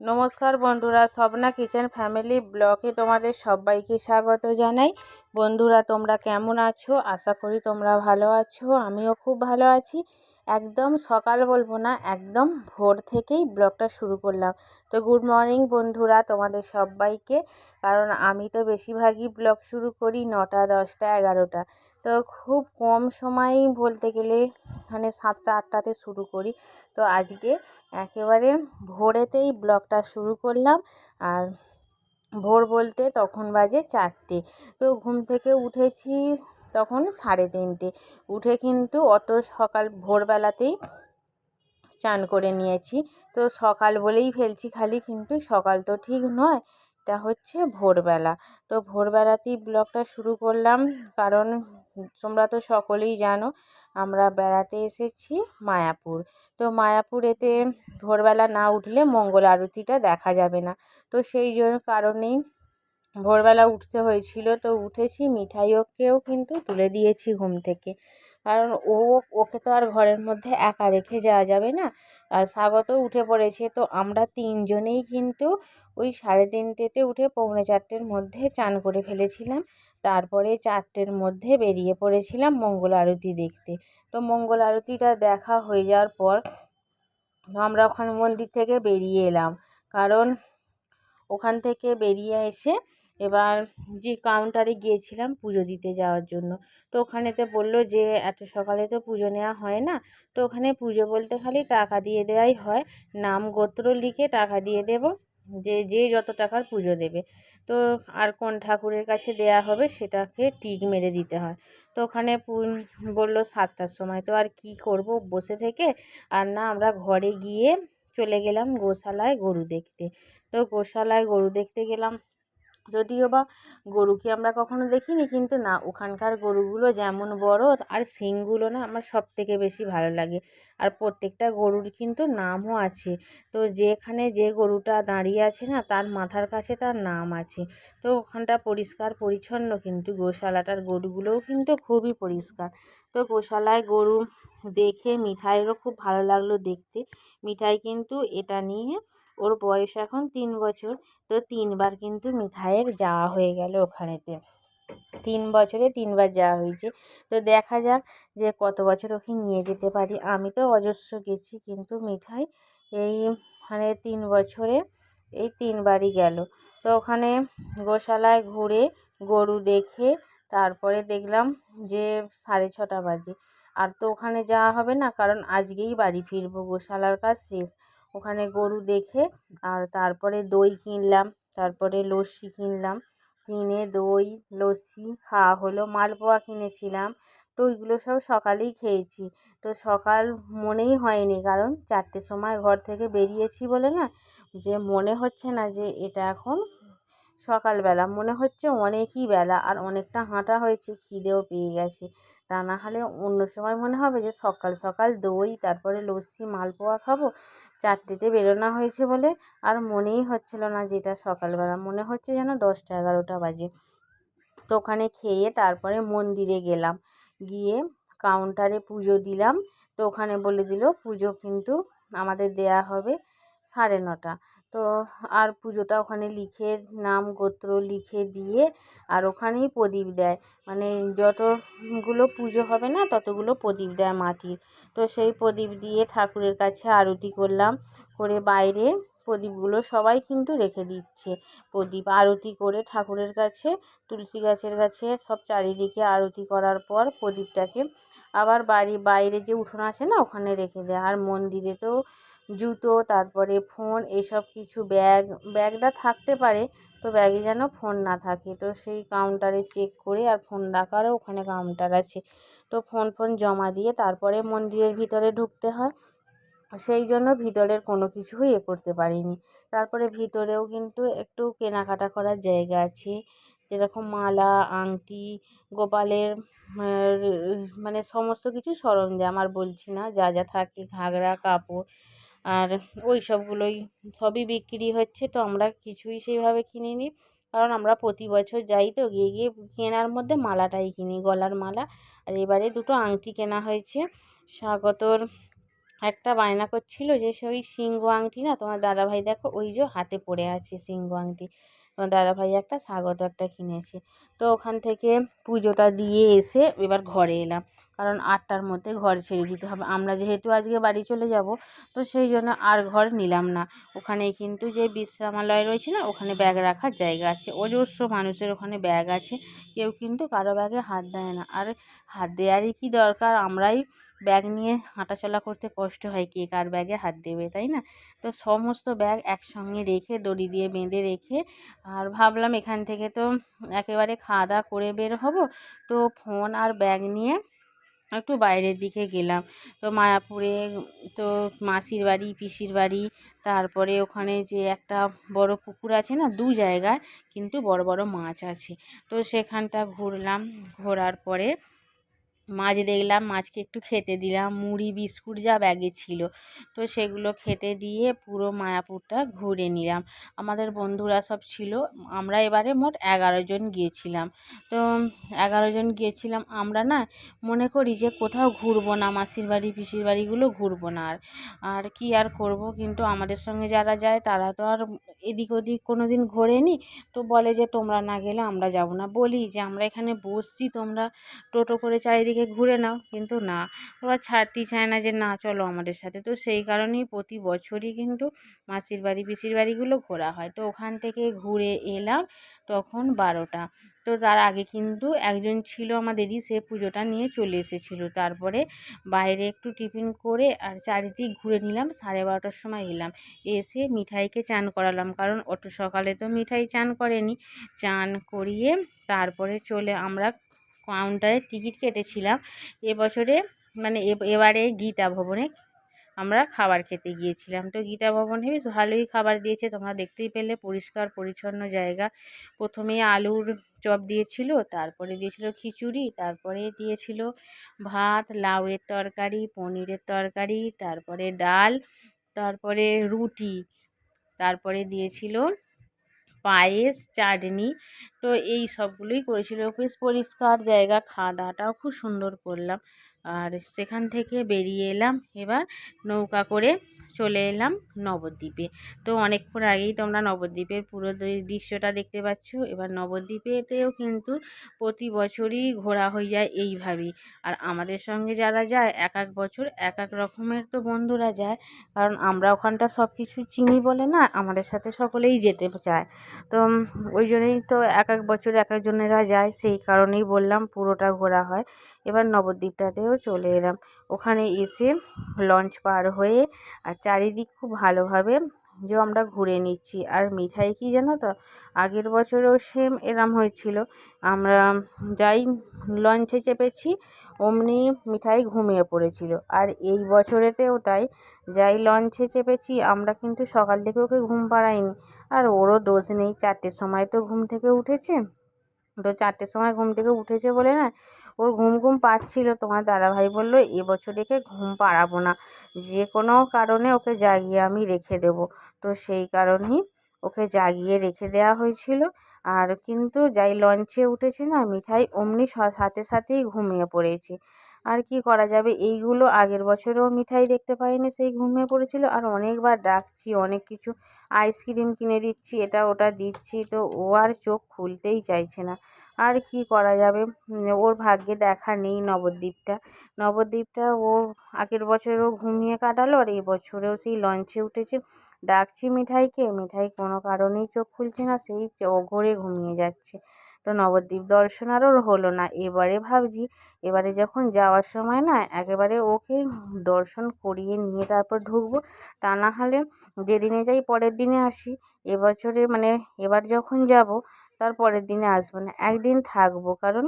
নমস্কার বন্ধুরা, Swapna kitchen family ব্লকে তোমাদের সবাইকে স্বাগত জানাই। বন্ধুরা, তোমরা কেমন আছো? আশা করি তোমরা ভালো আছো, আমিও খুব ভালো আছি। একদম সকাল বলব না, একদম ভোর থেকেই ব্লগটা শুরু করলাম। তো গুড মর্নিং বন্ধুরা তোমাদের সবাইকে। কারণ আমি তো বেশিরভাগই ব্লগ শুরু করি নটা, দশটা, এগারোটা। তো খুব কম সময়ই বলতে গেলে মানে সাতটা, আটটাতে শুরু করি। তো আজকে একেবারে ভোরেতেই ব্লগটা শুরু করলাম। আর ভোর বলতে তখন বাজে চারটে। তো ঘুম থেকে উঠেছি তখন সাড়ে তিনটে। উঠে কিন্তু অত সকাল ভোরবেলাতেই চান করে নিয়েছি। তো সকাল বলেই ফেলছি খালি, কিন্তু সকাল তো ঠিক নয় এটা হচ্ছে ভোরবেলা। তো ভোরবেলাতেই ব্লগটা শুরু করলাম, কারণ তোমরা তো সকলেই জানো, আমরা বেড়াতে এসেছি মায়াপুর। তো মায়াপুরেতে ভোরবেলা না উঠলে মঙ্গল আরতিটা দেখা যাবে না। তো সেই জন্য কারণেই ভোরবেলা উঠতে হয়েছিল তো উঠেছি মিঠাই ওকেও কিন্তু তুলে দিয়েছি ঘুম থেকে। কারণ ও, ওকে তো আর ঘরের মধ্যে একা রেখে যাওয়া যাবে না। আর স্বাগত উঠে পড়েছে তো আমরা তিনজনেই কিন্তু ওই সাড়ে তিনটেতে উঠে পৌনে চারটের মধ্যে চান করে ফেলেছিলাম। তারপরে চারটের মধ্যে বেরিয়ে পড়েছিলাম মঙ্গল আরতি দেখতে। তো মঙ্গল আরতিটা দেখা হয়ে যাওয়ার পর আমরা ওখানে মন্দির থেকে বেরিয়ে এলাম। কারণ ওখান থেকে বেরিয়ে এসে এবার যে কাউন্টারে গিয়েছিলাম পুজো দিতে যাওয়ার জন্য। তো ওখানেতে বলল যে, এত সকালে তো পুজো নেওয়া হয় না। তো ওখানে পুজো বলতে খালি টাকা দিয়ে দেওয়াই হয়। নাম গোত্র লিখে টাকা দিয়ে দেব, যে যে যত টাকার পুজো দেবে। তো আর কোন ঠাকুরের কাছে দেয়া হবে সেটাকে টিক মেরে দিতে হয়। তো ওখানে বলল সাতটার সময়। তো আর কি করব বসে থেকে? আর না, আমরা ঘরে গিয়ে চলে গেলাম গোশালায় গরু দেখতে। তো গোশালায় গরু দেখতে গেলাম। যদিও বা গরুকে আমরা কখনো দেখিনি, কিন্তু না, ওখানকার গরুগুলো যেমন বড় আর শিংগুলো না আমার সব থেকে বেশি ভালো লাগে। আর প্রত্যেকটা গরুর কিন্তু নামও আছে। তো যেখানে যে গরুটা দাঁড়িয়ে আছে না, তার মাথার কাছে তার নাম আছে। তো ওখানটা পরিষ্কার পরিচ্ছন্ন কিন্তু, গোশালাটার গরুগুলোও কিন্তু খুবই পরিষ্কার। তো গোশালায় গরু দেখে মিঠাইয়েরও খুব ভালো লাগল দেখতে। মিঠাই কিন্তু এটা নিয়ে ওর বয়স এখন তিন বছর। তো তিনবার কিন্তু মিঠাইয়ের যাওয়া হয়ে গেল ওখানেতে। তিন বছরে তিনবার যাওয়া হয়েছে। তো দেখা যাক যে কত বছর ওকে নিয়ে যেতে পারি। আমি তো অজস্র গেছি, কিন্তু মিঠাই এই মানে তিন বছরে এই তিনবারই গেল। তো ওখানে গোশালায় ঘুরে গরু দেখে তারপরে দেখলাম যে সাড়ে ছটা বাজে। আর তো ওখানে যাওয়া হবে না, কারণ আজকেই বাড়ি ফিরবো। গোশালার কাজ শেষ। ওখানে গরু দেখে আর তারপরে দই কিনলাম, তারপরে লস্যি কিনলাম। কিনে দই, লস্যি, খাওয়া হলো, মালপোয়া কিনেছিলাম। তো ওইগুলো সব সকালেই খেয়েছি। তো সকাল মনেই হয়নি, কারণ চারটের সময় ঘর থেকে বেরিয়েছি বলে না, যে মনে হচ্ছে না যে এটা এখন সকালবেলা। মনে হচ্ছে অনেকই বেলা আর অনেকটা হাঁটা হয়েছে, খিদেও পেয়ে গেছে। তা না হলে অন্য সময় মনে হবে যে সকাল সকাল দই, তারপরে লস্যি, মালপোয়া খাব। চারটেতে বেরোনো হয়েছে বলে আর মনেই হচ্ছিল না যে এটা সকালবেলা। মনে হচ্ছে যেন দশটা, এগারোটা বাজে। তো ওখানে খেয়ে তারপরে মন্দিরে গেলাম। গিয়ে কাউন্টারে পুজো দিলাম। তো ওখানে বলে দিল, পুজো কিন্তু আমাদের দেয়া হবে সাড়ে নটা। তো আর পুজোটা ওখানে লিখে, নাম, গোত্র লিখে দিয়ে আর ওখানেই প্রদীপ দেয়। মানে যতগুলো পুজো হবে না, ততগুলো প্রদীপ দেয় মাটির। তো সেই প্রদীপ দিয়ে ঠাকুরের কাছে আরতি করলাম। করে বাইরে প্রদীপগুলো সবাই কিন্তু রেখে দিচ্ছে। প্রদীপ আরতি করে ঠাকুরের কাছে, তুলসী গাছের কাছে সব চারিদিকে আরতি করার পর প্রদীপটাকে আবার বাড়ি, বাইরে যে উঠোন আছে না, ওখানে রেখে দেয়। আর মন্দিরে তো জুতো, তারপরে ফোন এসব কিছু ব্যাগ ব্যাগটা থাকতে পারে, তো ব্যাগে যেন ফোন না থাকে। তো সেই কাউন্টারে চেক করে আর ফোন রাখারও ওখানে কাউন্টার আছে। তো ফোন ফোন জমা দিয়ে তারপরে মন্দিরের ভিতরে ঢুকতে হয়। সেই জন্য ভিতরের কোনো কিছুই এ করতে পারিনি। তারপরে ভিতরেও কিন্তু একটু কেনাকাটা করার জায়গা আছে। যেরকম মালা, আংটি, গোপালের মানে সমস্ত কিছু সরঞ্জাম, আর বলছি না, যা যা থাকে, ঘাগরা, কাপড় আর ওই সবগুলোই সবই বিক্রি হচ্ছে, তো আমরা কিছুই সেইভাবে কিনিনি। কারণ আমরা প্রতি বছর যাই তো, গিয়ে গিয়ে কেনার মধ্যে মালাটাই কিনি, গলার মালা। আর এবারে দুটো আংটি কেনা হয়েছে। স্বাগতর একটা বায়না করছিল যে সেই সিংহ আংটি না, তোমার দাদাভাই দেখো, ওই যে হাতে পড়ে আছে সিংহ আংটি। তোমার দাদাভাই একটা স্বাগত একটা কিনেছে। তো ওখান থেকে পুজোটা দিয়ে এসে এবার ঘরে এলাম। কারণ আটটার মধ্যে ঘর ছেড়ে দিতে হবে। আমরা যেহেতু আজকে বাড়ি চলে যাব, তো সেই জন্য আর ঘর নিলাম না। ওখানে কিন্তু যে বিশ্রামালয় রয়েছে না, ওখানে ব্যাগ রাখার জায়গা আছে। অজস্র মানুষের ওখানে ব্যাগ আছে। কেউ কিন্তু কারও ব্যাগে হাত দেয় না। আর, হাত দেওয়ারই কি দরকার? আমরাই ব্যাগ নিয়ে হাঁটাচলা করতে কষ্ট হয়, কে কার ব্যাগে হাত দেবে, তাই না? তো সমস্ত ব্যাগ একসঙ্গে রেখে, দড়ি দিয়ে বেঁধে রেখে, আর ভাবলাম এখান থেকে তো একেবারে খাওয়া দাওয়া করে বের হব। তো ফোন আর ব্যাগ নিয়ে একটু বাইরের দিকে গেলাম। তো মায়াপুরে তো মাসির বাড়ি, পিসির বাড়ি, তারপরে ওখানে যে একটা বড় পুকুর আছে না, দু জায়গায় কিন্তু বড় বড় মাছ আছে। তো সেখানটা ঘুরলাম, ঘোরার পরে মাছ দেখলাম, মাছকে একটু খেতে দিলাম। মুড়ি, বিস্কুট যা ব্যাগে ছিল। তো সেগুলো খেতে দিয়ে পুরো মায়াপুরটা ঘুরে নিলাম। আমাদের বন্ধুরা সব ছিল। আমরা এবারে মোট এগারো জন গিয়েছিলাম। তো এগারো জন গিয়েছিলাম। আমরা না মনে করি যে কোথাও ঘুরবো না, মাসির বাড়ি, পিসির বাড়িগুলো ঘুরবো না আর। আর কি আর করব? কিন্তু আমাদের সঙ্গে যারা যায়, তারা তো আর এদিক ওদিক কোনো দিন ঘোরেনি। তো বলে যে তোমরা না গেলে আমরা যাব না। বলি যে আমরা এখানে বসছি, তোমরা টোটো করে চারিদিকে ঘুরে নাও। কিন্তু না, ওরা ছাড়তেই চায় না যে, না, চলো আমাদের সাথে। তো সেই কারণেই প্রতি বছরই কিন্তু মাসির বাড়ি, পিসির বাড়িগুলো ঘোরা হয়। তো ওখান থেকে ঘুরে এলাম তখন বারোটা। তো তার আগে কিন্তু একজন ছিল আমাদেরই, সে পুজোটা নিয়ে চলে এসেছিল। তারপরে বাইরে একটু টিফিন করে আর চারিদিক ঘুরে নিলাম, সাড়ে বারোটার সময় এলাম। এসে মিঠাইকে চান করালাম, কারণ অত সকালে তো মিঠাই চান করেনি। চান করিয়ে তারপরে চলে আমরা কাউন্টারে টিকিট কেটেছিলাম। এবছরে মানে এবারে গীতা ভবনে আমরা খাবার খেতে গিয়েছিলাম। তো গীতা ভবনে বেশ ভালোই খাবার দিয়েছে। তোমরা দেখতেই পেলে পরিষ্কার, পরিচ্ছন্ন জায়গা। প্রথমে আলুর চপ দিয়েছিল, তারপরে দিয়েছিল খিচুড়ি, তারপরে দিয়েছিল ভাত, লাউয়ের তরকারি, পনিরের তরকারি, তারপরে ডাল, তারপরে রুটি, তারপরে দিয়েছিল পায়েস, চাটনি। তো এই সবগুলোই করেছিল। বেশ পরিষ্কার জায়গা। খাওয়া দাওয়াটাও খুব সুন্দর করলাম। আর সেখান থেকে বেরিয়ে এলাম। এবার নৌকা করে চলে এলাম নবদ্বীপে। তো অনেকক্ষণ আগেই তোমরা নবদ্বীপের পুরো দৃশ্যটা দেখতে পাচ্ছ। এবার নবদ্বীপেতেও কিন্তু প্রতি বছরই ঘোরা হয়ে যায় এইভাবেই। আর আমাদের সঙ্গে যারা যায়, এক এক বছর এক এক রকমের তো বন্ধুরা যায়। কারণ আমরা ওখানটা সব কিছু চিনি বলে না, আমাদের সাথে সকলেই যেতে চায়। তো ওই জন্যই তো এক এক বছর এক একজনেরা যায়, সেই কারণেই বললাম পুরোটা ঘোরা হয়। এবার নবদ্বীপটাতেও চলে এলাম। ওখানে এসে লঞ্চ পার হয়ে আর চারিদিক খুব ভালোভাবে যে আমরা ঘুরে নিচ্ছি। আর মিঠাই কি জানো তো? আগের বছরেও সেম এরম হয়েছিল। আমরা যাই লঞ্চে চেপেছি, অমনি মিঠাই ঘুমিয়ে পড়েছিল। আর এই বছরেতেও তাই, যাই লঞ্চে চেপেছি, আমরা কিন্তু সকাল থেকে ওকে ঘুম পাড়াইনি। আর ওরও দোষ নেই, চারটের সময় তো ঘুম থেকে উঠেছে। তো চারটের সময় ঘুম থেকে উঠেছে বলে না ওর ঘুম ঘুম পাচ্ছিল। তোমার দাদাভাই বলল এবছর একে ঘুম পাড়াবো না। যে কোনো কারণে ওকে জাগিয়ে আমি রেখে দেবো। তো সেই কারণেই ওকে জাগিয়ে রেখে দেওয়া হয়েছিল। আর কিন্তু যাই লঞ্চে উঠেছে না, মিঠাই অমনি সাথে সাথেই ঘুমিয়ে পড়েছে। আর কি করা যাবে? এইগুলো আগের বছরেও মিঠাই দেখতে পাইনি, সেই ঘুমিয়ে পড়েছিল। আর অনেকবার ডাকছি, অনেক কিছু আইসক্রিম কিনে দিচ্ছি, এটা ওটা দিচ্ছি। তো ও আর চোখ খুলতেই চাইছে না। আর কি করা যাবে? ওর ভাগ্যে দেখা নেই নবদ্বীপটা। নবদ্বীপটা ও আগের বছরেও ঘুমিয়ে কাটালো আর এই বছরেও সেই লঞ্চে উঠেছে। ডাকছি মিঠাইকে, মিঠাই কোনো কারণেই চোখ খুলছে না, সেই অঘোরে ঘুমিয়ে যাচ্ছে। তো নবদ্বীপ দর্শন আর ওর হলো না। এবারে ভাবছি, এবারে যখন যাওয়ার সময় না একেবারে ওকে দর্শন করিয়ে নিয়ে তারপর ঢুকবো। তা না হলে যেদিনে যাই পরের দিনে আসি। এবছরে মানে এবার যখন যাব তার পরের দিনে আসব না। একদিন থাকব, কারণ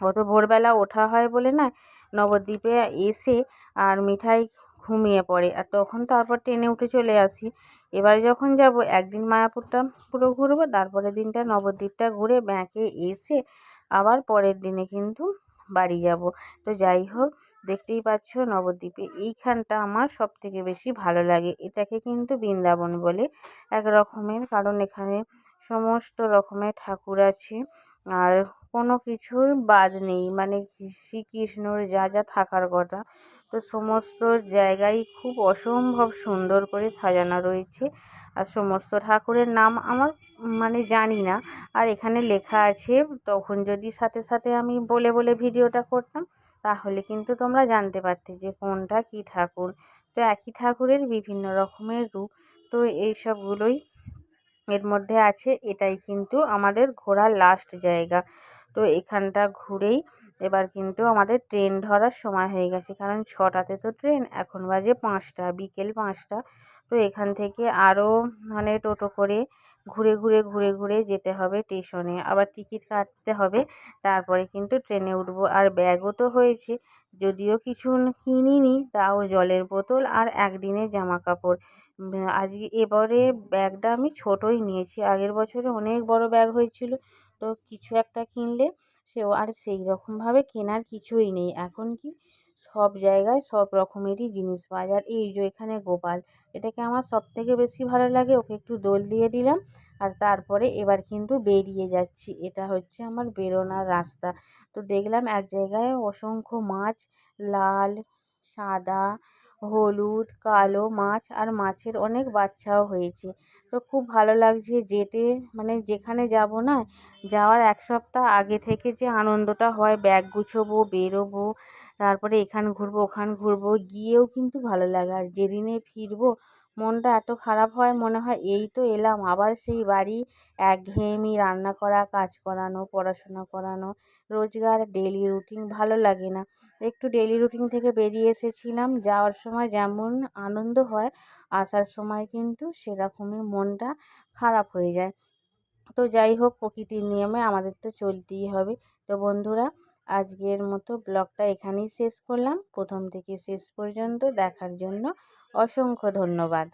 অত ভোরবেলা ওঠা হয় বলে না নবদ্বীপে এসে আর মিঠাই ঘুমিয়ে পড়ে। আর তখন তারপর ট্রেনে উঠে চলে আসি। এবার যখন যাব, একদিন মায়াপুরটা পুরো ঘুরবো তারপরের দিনটা নবদ্বীপটা ঘুরে ব্যাঁকে এসে আবার পরের দিনে কিন্তু বাড়ি যাব। তো যাই হোক, দেখতেই পাচ্ছ নবদ্বীপে এইখানটা আমার সব থেকে বেশি ভালো লাগে। এটাকে কিন্তু বৃন্দাবন বলে এক রকমের কারণ এখানে সমস্ত রকমের ঠাকুর আছে। আর কোনো কিছুর বাদ নেই। মানে শ্রীকৃষ্ণর যা যা থাকার কথা। তো সমস্ত জায়গায় খুব অসম্ভব সুন্দর করে সাজানো রয়েছে। আর সমস্ত ঠাকুরের নাম আমার মানে জানি না। আর এখানে লেখা আছে, তখন যদি সাথে সাথে আমি বলে বলে ভিডিওটা করতাম, তাহলে কিন্তু তোমরা জানতে পারতে যে কোনটা কী ঠাকুর। তো একই ঠাকুরের বিভিন্ন রকমের রূপ। তো এই সবগুলোই এর মধ্যে আছে, এটাই কিন্তু আমাদের ঘোরার লাস্ট জায়গা। তো এখানটা ঘুরেই এবার কিন্তু আমাদের ট্রেন ধরার সময় হয়ে গেছে, কারণ ছটাতে তো ট্রেন এখন বাজে পাঁচটা, বিকেল পাঁচটা। তো এখান থেকে আরও মানে টোটো করে ঘুরে ঘুরে ঘুরে ঘুরে যেতে হবে স্টেশনে আবার টিকিট কাটতে হবে, তারপরে কিন্তু ট্রেনে উঠবো। আর ব্যাগও তো হয়েছে, যদিও কিছু কিনিনি, তাও জলের বোতল আর একদিনের জামা কাপড় আজকে এবারে ব্যাগটা আমি ছোটোই নিয়েছি। আগের বছরে অনেক বড় ব্যাগ হয়েছিল, তো কিছু একটা কিনলে সেও আর সেই রকমভাবে কেনার কিছুই নেই। এখন কি সব জায়গায় সব রকমেরই জিনিস পাওয়া যায়। এই যে এখানে গোপাল, এটাকে আমার সব থেকে বেশি ভালো লাগে। ওকে একটু দোল দিয়ে দিলাম, আর তারপরে এবার কিন্তু বেরিয়ে যাচ্ছি। এটা হচ্ছে আমার বেরোনোর রাস্তা। তো দেখলাম এক জায়গায় অসংখ্য মাছ, লাল, সাদা হলুদ, কালো মাছ আর মাছের অনেক বাচ্চাও হয়েছে। তো খুব ভালো লাগছে যেতে। মানে যেখানে যাব না, যাওয়ার এক সপ্তাহ আগে থেকে যে আনন্দটা হয়, ব্যাগ গুছোবো, বেরোবো, তারপরে এখান ঘুরবো, ওখান ঘুরবো, গিয়েও কিন্তু ভালো লাগে। আর যেদিনে ফিরবো মনটা এত খারাপ হয় মনে হয় এই তো এলাম। আবার সেই বাড়ি একঘেয়েমি রান্না করা, কাজ করানো, পড়াশোনা করানো, রোজগার ডেলি রুটিন ভালো লাগে না। একটু ডেলি রুটিন থেকে বেরিয়ে এসেছিলাম। যাওয়ার সময় যেমন আনন্দ হয়, আসার সময় কিন্তু সেরকমই মনটা খারাপ হয়ে যায়। তো যাই হোক, প্রকৃতির নিয়মে আমাদের তো চলতেই হবে। তো বন্ধুরা, আজকের মতো ব্লগটা এখানেই শেষ করলাম। প্রথম থেকে শেষ পর্যন্ত দেখার জন্য অসংখ্য ধন্যবাদ।